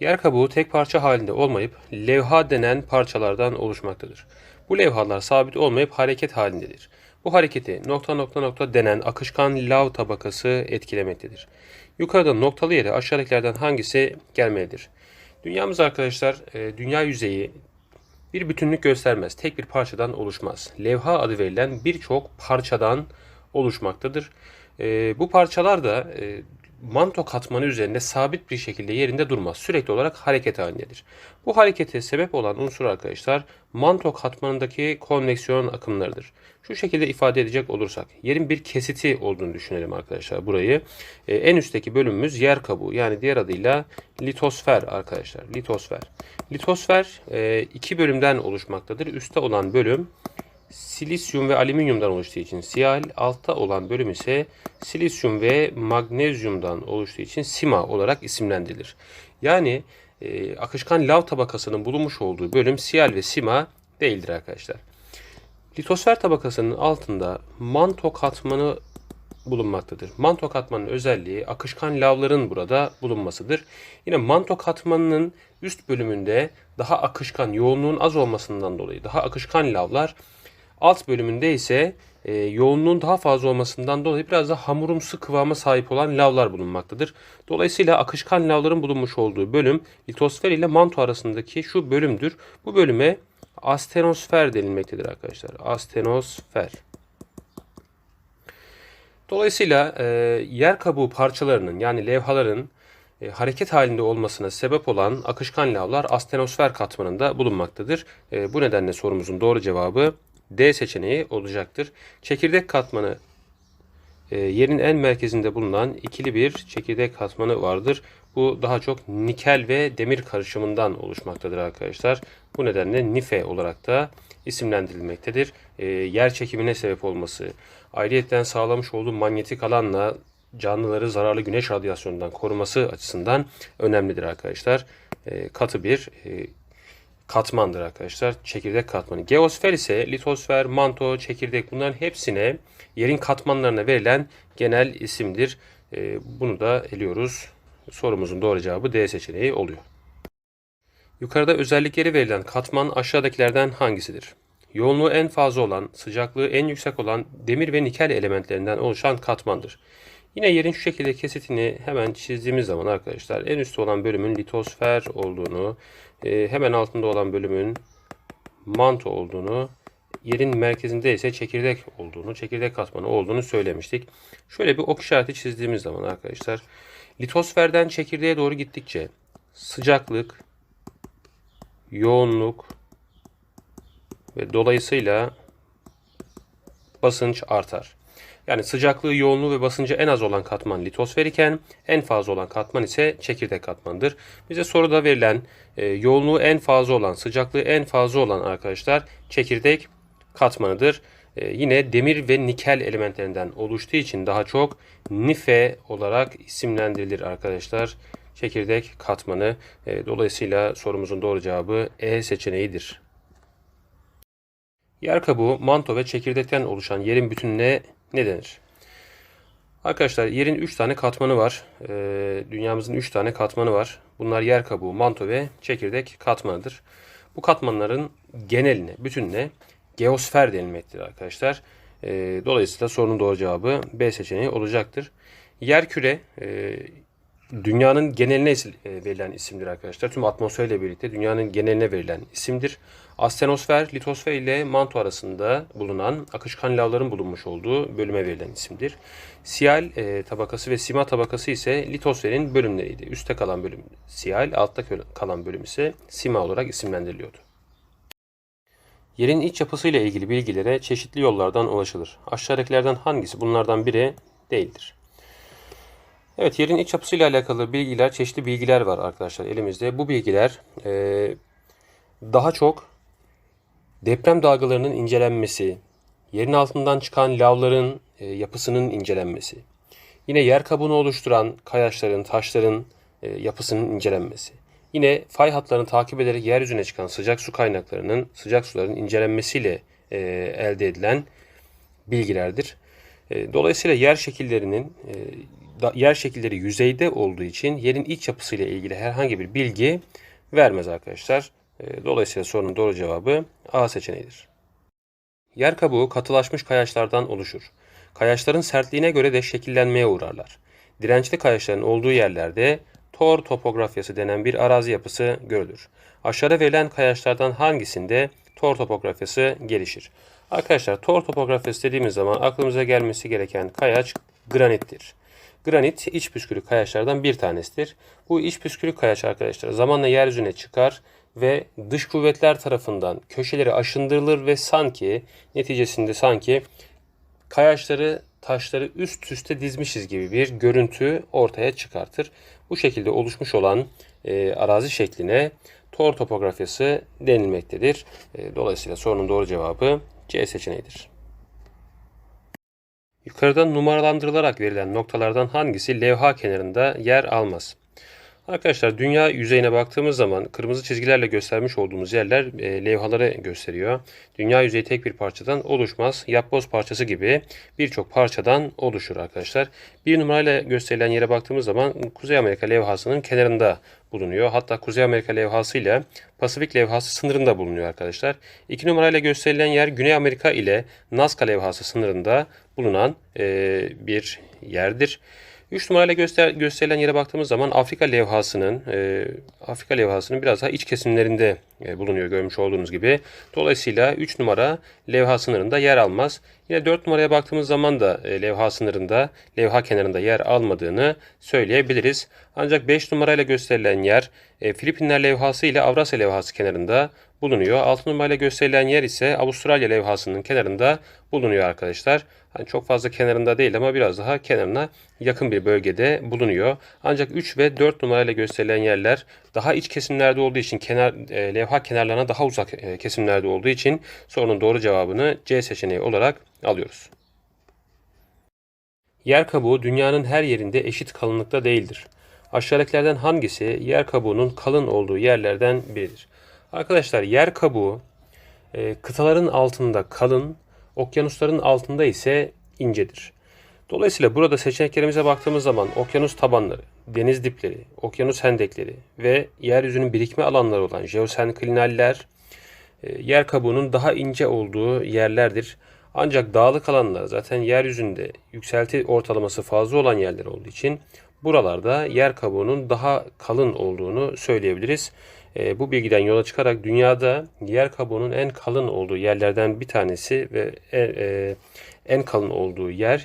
Yer kabuğu tek parça halinde olmayıp levha denen parçalardan oluşmaktadır. Bu levhalar sabit olmayıp hareket halindedir. Bu hareketi nokta nokta nokta denen akışkan lav tabakası etkilemektedir. Yukarıda noktalı yere aşağıdakilerden hangisi gelmelidir? Dünyamız arkadaşlar e, dünya yüzeyi bir bütünlük göstermez. Tek bir parçadan oluşmaz. Levha adı verilen birçok parçadan oluşmaktadır. E, bu parçalar da e, manto katmanı üzerinde sabit bir şekilde yerinde durmaz. Sürekli olarak hareket halindedir. Bu harekete sebep olan unsur arkadaşlar manto katmanındaki konveksiyon akımlarıdır. Şu şekilde ifade edecek olursak yerin bir kesiti olduğunu düşünelim arkadaşlar burayı. Ee, en üstteki bölümümüz yer kabuğu yani diğer adıyla litosfer arkadaşlar. Litosfer. Litosfer e, iki bölümden oluşmaktadır. Üstte olan bölüm silisyum ve alüminyumdan oluştuğu için siyal, altta olan bölüm ise silisyum ve magnezyumdan oluştuğu için sima olarak isimlendirilir. Yani e, akışkan lav tabakasının bulunmuş olduğu bölüm siyal ve sima değildir arkadaşlar. Litosfer tabakasının altında manto katmanı bulunmaktadır. Manto katmanının özelliği akışkan lavların burada bulunmasıdır. Yine manto katmanının üst bölümünde daha akışkan, yoğunluğun az olmasından dolayı daha akışkan lavlar Alt bölümünde ise e, yoğunluğun daha fazla olmasından dolayı biraz da hamurumsu kıvama sahip olan lavlar bulunmaktadır. Dolayısıyla akışkan lavların bulunmuş olduğu bölüm litosfer ile manto arasındaki şu bölümdür. Bu bölüme astenosfer denilmektedir arkadaşlar. Astenosfer. Dolayısıyla e, yer kabuğu parçalarının yani levhaların e, hareket halinde olmasına sebep olan akışkan lavlar astenosfer katmanında bulunmaktadır. E, bu nedenle sorumuzun doğru cevabı D seçeneği olacaktır. Çekirdek katmanı e, yerin en merkezinde bulunan ikili bir çekirdek katmanı vardır. Bu daha çok nikel ve demir karışımından oluşmaktadır arkadaşlar. Bu nedenle nife olarak da isimlendirilmektedir. E, yer çekimine sebep olması, ayrıyetten sağlamış olduğu manyetik alanla canlıları zararlı güneş radyasyonundan koruması açısından önemlidir arkadaşlar. E, katı bir e, katmandır arkadaşlar. Çekirdek katmanı. Geosfer ise litosfer, manto, çekirdek bunların hepsine yerin katmanlarına verilen genel isimdir. E, bunu da eliyoruz. Sorumuzun doğru cevabı D seçeneği oluyor. Yukarıda özellikleri verilen katman aşağıdakilerden hangisidir? Yoğunluğu en fazla olan, sıcaklığı en yüksek olan demir ve nikel elementlerinden oluşan katmandır. Yine yerin şu şekilde kesitini hemen çizdiğimiz zaman arkadaşlar en üstte olan bölümün litosfer olduğunu, e, hemen altında olan bölümün manto olduğunu, yerin merkezinde ise çekirdek olduğunu, çekirdek katmanı olduğunu söylemiştik. Şöyle bir ok işareti çizdiğimiz zaman arkadaşlar litosferden çekirdeğe doğru gittikçe sıcaklık, yoğunluk ve dolayısıyla basınç artar. Yani sıcaklığı, yoğunluğu ve basıncı en az olan katman litosfer iken en fazla olan katman ise çekirdek katmandır. Bize soruda verilen e, yoğunluğu en fazla olan, sıcaklığı en fazla olan arkadaşlar çekirdek katmanıdır. E, yine demir ve nikel elementlerinden oluştuğu için daha çok nife olarak isimlendirilir arkadaşlar. Çekirdek katmanı. E, dolayısıyla sorumuzun doğru cevabı E seçeneğidir. Yer kabuğu, manto ve çekirdekten oluşan yerin bütününe ne denir? Arkadaşlar yerin 3 tane katmanı var. Ee, dünyamızın 3 tane katmanı var. Bunlar yer kabuğu, manto ve çekirdek katmanıdır. Bu katmanların geneline, bütününe geosfer denilmektedir arkadaşlar. Ee, dolayısıyla sorunun doğru cevabı B seçeneği olacaktır. Yer küre e, dünyanın geneline e, verilen isimdir arkadaşlar. Tüm atmosferle birlikte dünyanın geneline verilen isimdir. Astenosfer, litosfer ile manto arasında bulunan akışkan lavların bulunmuş olduğu bölüme verilen isimdir. Siyal e, tabakası ve sima tabakası ise litosferin bölümleriydi. Üste kalan bölüm siyal, altta kalan bölüm ise sima olarak isimlendiriliyordu. Yerin iç yapısıyla ilgili bilgilere çeşitli yollardan ulaşılır. Aşağıdakilerden hangisi bunlardan biri değildir? Evet yerin iç yapısıyla alakalı bilgiler, çeşitli bilgiler var arkadaşlar elimizde. Bu bilgiler e, daha çok deprem dalgalarının incelenmesi, yerin altından çıkan lavların e, yapısının incelenmesi, yine yer kabuğunu oluşturan kayaçların, taşların e, yapısının incelenmesi, yine fay hatlarını takip ederek yeryüzüne çıkan sıcak su kaynaklarının, sıcak suların incelenmesiyle e, elde edilen bilgilerdir. E, dolayısıyla yer şekillerinin e, da- yer şekilleri yüzeyde olduğu için yerin iç yapısıyla ilgili herhangi bir bilgi vermez arkadaşlar. E, Dolayısıyla sorunun doğru cevabı A seçeneğidir. Yer kabuğu katılaşmış kayaçlardan oluşur. Kayaçların sertliğine göre de şekillenmeye uğrarlar. Dirençli kayaçların olduğu yerlerde tor topografyası denen bir arazi yapısı görülür. Aşağıda verilen kayaçlardan hangisinde tor topografyası gelişir? Arkadaşlar tor topografyası dediğimiz zaman aklımıza gelmesi gereken kayaç granittir. Granit iç püskürük kayaçlardan bir tanesidir. Bu iç püskürük kayaç arkadaşlar zamanla yeryüzüne çıkar ve dış kuvvetler tarafından köşeleri aşındırılır ve sanki neticesinde sanki kayaçları taşları üst üste dizmişiz gibi bir görüntü ortaya çıkartır. Bu şekilde oluşmuş olan e, arazi şekline tor topografyası denilmektedir. E, dolayısıyla sorunun doğru cevabı C seçeneğidir. Yukarıdan numaralandırılarak verilen noktalardan hangisi levha kenarında yer almaz? Arkadaşlar dünya yüzeyine baktığımız zaman kırmızı çizgilerle göstermiş olduğumuz yerler e, levhaları gösteriyor. Dünya yüzeyi tek bir parçadan oluşmaz. Yapboz parçası gibi birçok parçadan oluşur arkadaşlar. Bir numarayla gösterilen yere baktığımız zaman Kuzey Amerika levhasının kenarında bulunuyor. Hatta Kuzey Amerika levhası ile Pasifik levhası sınırında bulunuyor arkadaşlar. İki numarayla gösterilen yer Güney Amerika ile Nazca levhası sınırında bulunan e, bir yerdir. 3 numarayla göster gösterilen yere baktığımız zaman Afrika levhasının e, Afrika levhasının biraz daha iç kesimlerinde e, bulunuyor görmüş olduğunuz gibi. Dolayısıyla 3 numara levha sınırında yer almaz. Yine 4 numaraya baktığımız zaman da e, levha sınırında, levha kenarında yer almadığını söyleyebiliriz. Ancak 5 numarayla gösterilen yer e, Filipinler levhası ile Avrasya levhası kenarında bulunuyor. 6 numarayla gösterilen yer ise Avustralya levhasının kenarında bulunuyor arkadaşlar. Hani çok fazla kenarında değil ama biraz daha kenarına yakın bir bölgede bulunuyor. Ancak 3 ve 4 numarayla gösterilen yerler daha iç kesimlerde olduğu için kenar e, levha kenarlarına daha uzak e, kesimlerde olduğu için sorunun doğru cevabını C seçeneği olarak alıyoruz. Yer kabuğu dünyanın her yerinde eşit kalınlıkta değildir. Aşağıdakilerden hangisi yer kabuğunun kalın olduğu yerlerden biridir? Arkadaşlar yer kabuğu e, kıtaların altında kalın, okyanusların altında ise incedir. Dolayısıyla burada seçeneklerimize baktığımız zaman okyanus tabanları, deniz dipleri, okyanus hendekleri ve yeryüzünün birikme alanları olan jeosenklinaller e, yer kabuğunun daha ince olduğu yerlerdir. Ancak dağlık alanlar zaten yeryüzünde yükselti ortalaması fazla olan yerler olduğu için buralarda yer kabuğunun daha kalın olduğunu söyleyebiliriz. E, bu bilgiden yola çıkarak dünyada yer kabuğunun en kalın olduğu yerlerden bir tanesi ve e, e, en kalın olduğu yer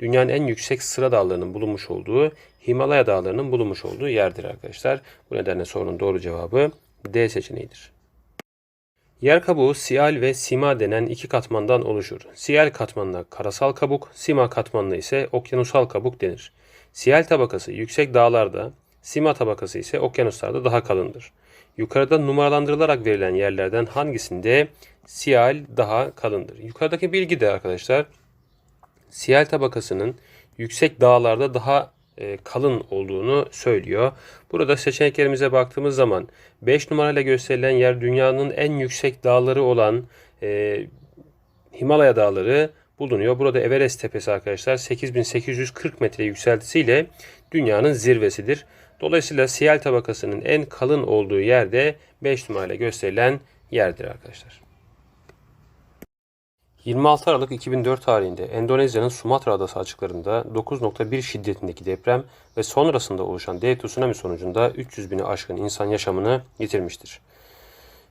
dünyanın en yüksek sıra dağlarının bulunmuş olduğu Himalaya dağlarının bulunmuş olduğu yerdir arkadaşlar. Bu nedenle sorunun doğru cevabı D seçeneğidir. Yer kabuğu siyal ve sima denen iki katmandan oluşur. Siyal katmanına karasal kabuk, sima katmanına ise okyanusal kabuk denir. Siyal tabakası yüksek dağlarda, sima tabakası ise okyanuslarda daha kalındır. Yukarıda numaralandırılarak verilen yerlerden hangisinde siyal daha kalındır? Yukarıdaki bilgi de arkadaşlar siyal tabakasının yüksek dağlarda daha e, kalın olduğunu söylüyor. Burada seçeneklerimize baktığımız zaman 5 numarayla gösterilen yer dünyanın en yüksek dağları olan e, Himalaya dağları bulunuyor. Burada Everest tepesi arkadaşlar 8840 metre yükseltisiyle dünyanın zirvesidir. Dolayısıyla siyal tabakasının en kalın olduğu yerde 5 numarayla gösterilen yerdir arkadaşlar. 26 Aralık 2004 tarihinde Endonezya'nın Sumatra adası açıklarında 9.1 şiddetindeki deprem ve sonrasında oluşan dev tsunami sonucunda 300 bini aşkın insan yaşamını yitirmiştir.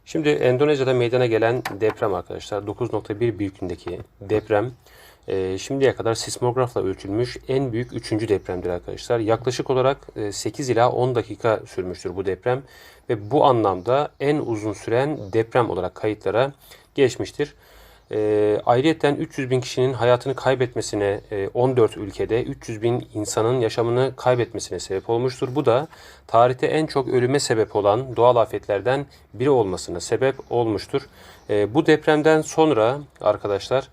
Şimdi Endonezya'da meydana gelen deprem arkadaşlar 9.1 büyüklüğündeki deprem e, şimdiye kadar sismografla ölçülmüş en büyük 3. depremdir arkadaşlar. Yaklaşık olarak e, 8 ila 10 dakika sürmüştür bu deprem ve bu anlamda en uzun süren deprem olarak kayıtlara geçmiştir. E, ayrıyeten 300 bin kişinin hayatını kaybetmesine, e, 14 ülkede 300 bin insanın yaşamını kaybetmesine sebep olmuştur. Bu da tarihte en çok ölüme sebep olan doğal afetlerden biri olmasına sebep olmuştur. E, bu depremden sonra arkadaşlar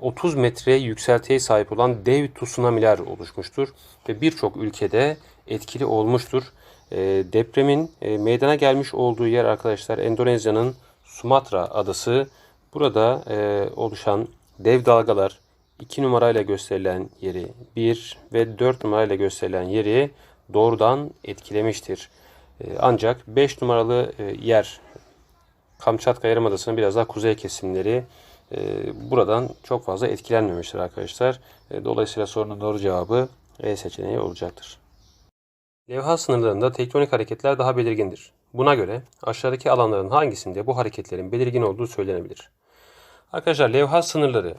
30 metre yükseltiye sahip olan dev tsunamiler oluşmuştur ve birçok ülkede etkili olmuştur. E, depremin e, meydana gelmiş olduğu yer arkadaşlar Endonezya'nın Sumatra adası. Burada e, oluşan dev dalgalar 2 numarayla gösterilen yeri 1 ve 4 numarayla gösterilen yeri doğrudan etkilemiştir. E, Ancak 5 numaralı e, yer Kamçatka Yarımadası'nın biraz daha kuzey kesimleri e, buradan çok fazla etkilenmemiştir arkadaşlar. E, Dolayısıyla sorunun doğru cevabı E seçeneği olacaktır. Levha sınırlarında tektonik hareketler daha belirgindir. Buna göre aşağıdaki alanların hangisinde bu hareketlerin belirgin olduğu söylenebilir? Arkadaşlar levha sınırları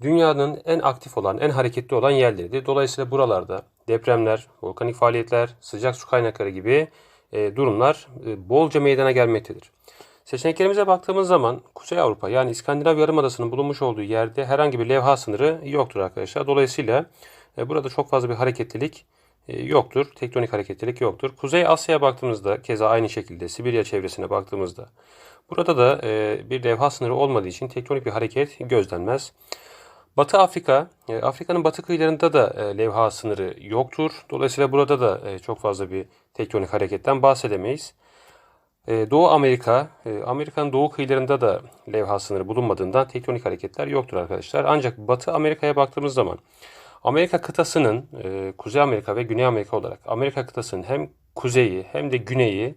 dünyanın en aktif olan, en hareketli olan yerleridir. Dolayısıyla buralarda depremler, volkanik faaliyetler, sıcak su kaynakları gibi e, durumlar e, bolca meydana gelmektedir. Seçeneklerimize baktığımız zaman Kuzey Avrupa yani İskandinav Yarımadası'nın bulunmuş olduğu yerde herhangi bir levha sınırı yoktur arkadaşlar. Dolayısıyla e, burada çok fazla bir hareketlilik e, yoktur. Tektonik hareketlilik yoktur. Kuzey Asya'ya baktığımızda keza aynı şekilde Sibirya çevresine baktığımızda burada da e, bir levha sınırı olmadığı için tektonik bir hareket gözlenmez. Batı Afrika, Afrika'nın batı kıyılarında da levha sınırı yoktur. Dolayısıyla burada da çok fazla bir tektonik hareketten bahsedemeyiz. E, Doğu Amerika, e, Amerika'nın doğu kıyılarında da levha sınırı bulunmadığından tektonik hareketler yoktur arkadaşlar. Ancak Batı Amerika'ya baktığımız zaman Amerika kıtasının e, Kuzey Amerika ve Güney Amerika olarak Amerika kıtasının hem kuzeyi hem de güneyi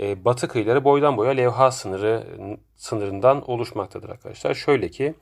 e, batı kıyıları boydan boya levha sınırı sınırından oluşmaktadır arkadaşlar. Şöyle ki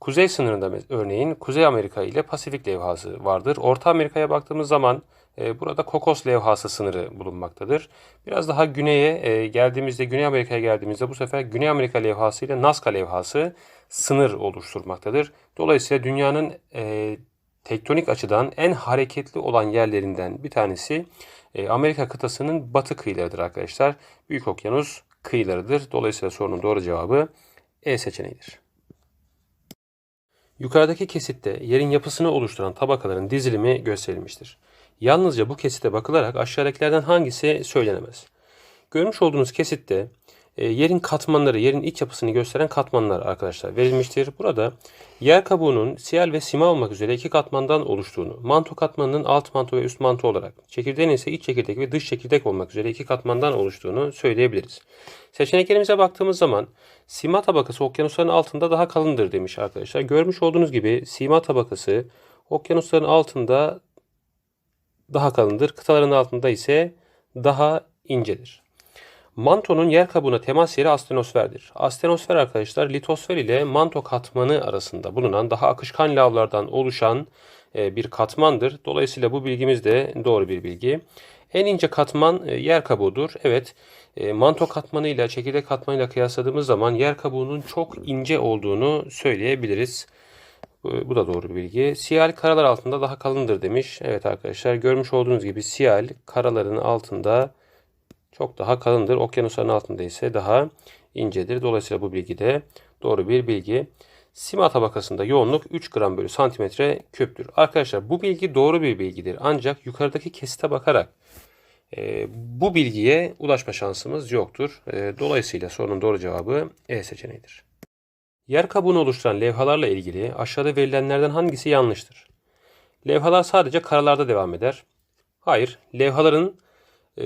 kuzey sınırında örneğin Kuzey Amerika ile Pasifik levhası vardır. Orta Amerika'ya baktığımız zaman burada Kokos levhası sınırı bulunmaktadır. Biraz daha güneye e, geldiğimizde Güney Amerika'ya geldiğimizde bu sefer Güney Amerika levhası ile Nazca levhası sınır oluşturmaktadır. Dolayısıyla dünyanın e, tektonik açıdan en hareketli olan yerlerinden bir tanesi e, Amerika kıtasının batı kıyılarıdır arkadaşlar. Büyük Okyanus kıyılarıdır. Dolayısıyla sorunun doğru cevabı E seçeneğidir. Yukarıdaki kesitte yerin yapısını oluşturan tabakaların dizilimi gösterilmiştir. Yalnızca bu kesite bakılarak aşağıdakilerden hangisi söylenemez? Görmüş olduğunuz kesitte e, yerin katmanları, yerin iç yapısını gösteren katmanlar arkadaşlar verilmiştir. Burada yer kabuğunun siyal ve sima olmak üzere iki katmandan oluştuğunu, manto katmanının alt manto ve üst manto olarak, çekirdeğin ise iç çekirdek ve dış çekirdek olmak üzere iki katmandan oluştuğunu söyleyebiliriz. Seçeneklerimize baktığımız zaman sima tabakası okyanusların altında daha kalındır demiş arkadaşlar. Görmüş olduğunuz gibi sima tabakası okyanusların altında daha kalındır. Kıtaların altında ise daha incedir. Mantonun yer kabuğuna temas yeri astenosferdir. Astenosfer arkadaşlar litosfer ile manto katmanı arasında bulunan daha akışkan lavlardan oluşan e, bir katmandır. Dolayısıyla bu bilgimiz de doğru bir bilgi. En ince katman e, yer kabuğudur. Evet e, manto katmanı ile çekirdek katmanı ile kıyasladığımız zaman yer kabuğunun çok ince olduğunu söyleyebiliriz. Bu, bu da doğru bir bilgi. Siyal karalar altında daha kalındır demiş. Evet arkadaşlar görmüş olduğunuz gibi siyal karaların altında çok daha kalındır. Okyanusların altında ise daha incedir. Dolayısıyla bu bilgi de doğru bir bilgi. Sima tabakasında yoğunluk 3 gram bölü santimetre küptür. Arkadaşlar bu bilgi doğru bir bilgidir. Ancak yukarıdaki kesite bakarak e, bu bilgiye ulaşma şansımız yoktur. E, dolayısıyla sorunun doğru cevabı E seçeneğidir. Yer kabuğunu oluşturan levhalarla ilgili aşağıda verilenlerden hangisi yanlıştır? Levhalar sadece karalarda devam eder. Hayır, levhaların e,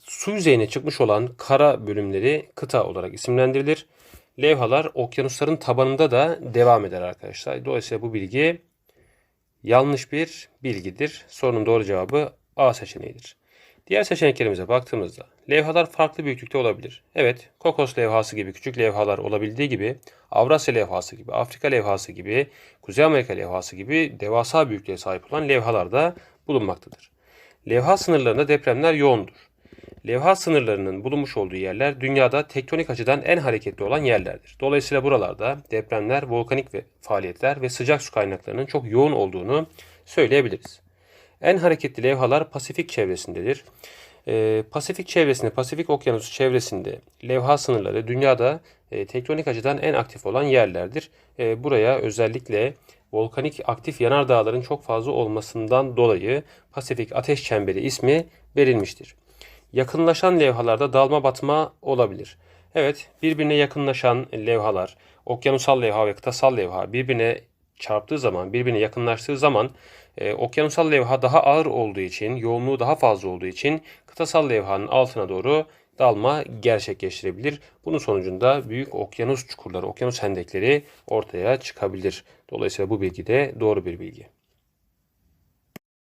su yüzeyine çıkmış olan kara bölümleri kıta olarak isimlendirilir. Levhalar okyanusların tabanında da devam eder arkadaşlar. Dolayısıyla bu bilgi yanlış bir bilgidir. Sorunun doğru cevabı A seçeneğidir. Diğer seçeneklerimize baktığımızda levhalar farklı büyüklükte olabilir. Evet, Kokos levhası gibi küçük levhalar olabildiği gibi Avrasya levhası gibi, Afrika levhası gibi, Kuzey Amerika levhası gibi devasa büyüklüğe sahip olan levhalar da bulunmaktadır. Levha sınırlarında depremler yoğundur. Levha sınırlarının bulunmuş olduğu yerler dünyada tektonik açıdan en hareketli olan yerlerdir. Dolayısıyla buralarda depremler, volkanik ve faaliyetler ve sıcak su kaynaklarının çok yoğun olduğunu söyleyebiliriz. En hareketli levhalar Pasifik çevresindedir. Ee, Pasifik çevresinde, Pasifik Okyanusu çevresinde levha sınırları dünyada e, tektonik açıdan en aktif olan yerlerdir. E, buraya özellikle volkanik aktif yanardağların çok fazla olmasından dolayı Pasifik Ateş Çemberi ismi verilmiştir. Yakınlaşan levhalarda dalma batma olabilir. Evet, birbirine yakınlaşan levhalar, okyanusal levha ve kıtasal levha birbirine çarptığı zaman, birbirine yakınlaştığı zaman e, okyanusal levha daha ağır olduğu için, yoğunluğu daha fazla olduğu için kıtasal levhanın altına doğru dalma gerçekleştirebilir. Bunun sonucunda büyük okyanus çukurları, okyanus hendekleri ortaya çıkabilir. Dolayısıyla bu bilgi de doğru bir bilgi.